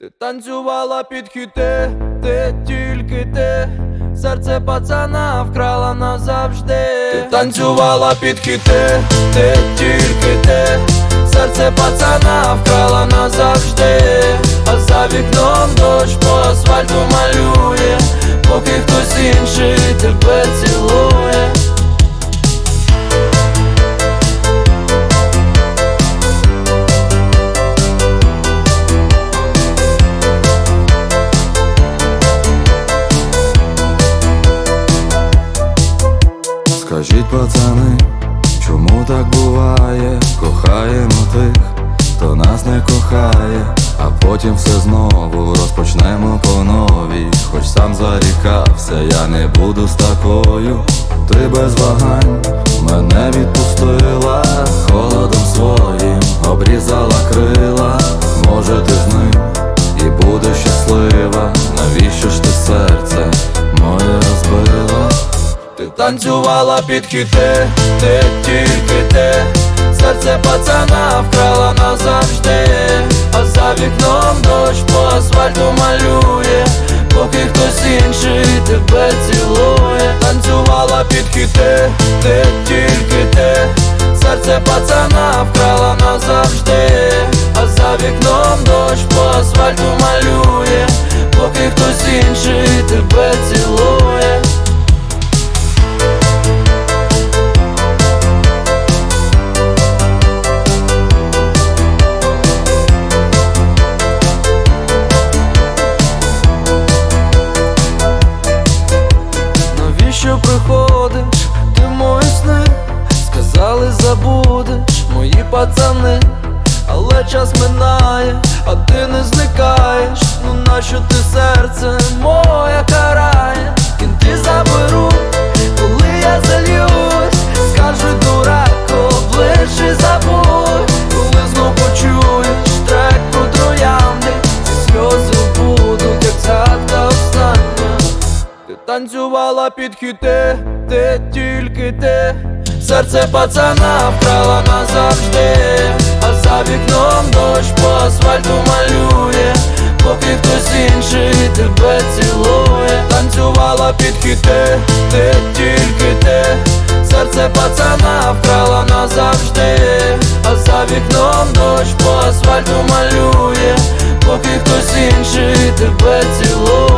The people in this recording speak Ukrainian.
Ти танцювала під хіти, ти тільки ти, серце пацана вкрала назавжди. Ти танцювала під хіти, ти тільки ти, серце пацана вкрала назавжди. А за вікном дощ по асфальту малює, Скажіть, пацани, чому так буває? Кохаємо тих, хто нас не кохає, а потім все знову розпочнемо по новій. Хоч сам зарікався, я не буду з такою. Ти без вагань танцювала під хіти, ти тільки ти, серце пацана вкрала назавжди, а за вікном дощ по асфальту малює, поки хтось інший тебе цілує. Танцювала під хіти, ти тільки ти, серце пацана вкрала назавжди, а за вікном дощ по асфальту малює, поки хтось інший тебе цілує. Забудеш мої пацани. Але час минає, а ти не зникаєш. Ну нащо ти серце моє карає? Кінти заберу, коли я зальюсь Скажуть дурак, обличчя забудь. Коли знов почуєш трек про троянди сльози будуть, як згадка остання. Ти танцювала під хіти, ти тільки ти, серце пацана вкрала назавжди, а за вікном дощ по асфальту малює, поки хтось інший тебе цілує, танцювала під хіти, ти тільки ти, серце пацана вкрала назавжди, а за вікном дощ по асфальту малює, поки хтось інший тебе цілує.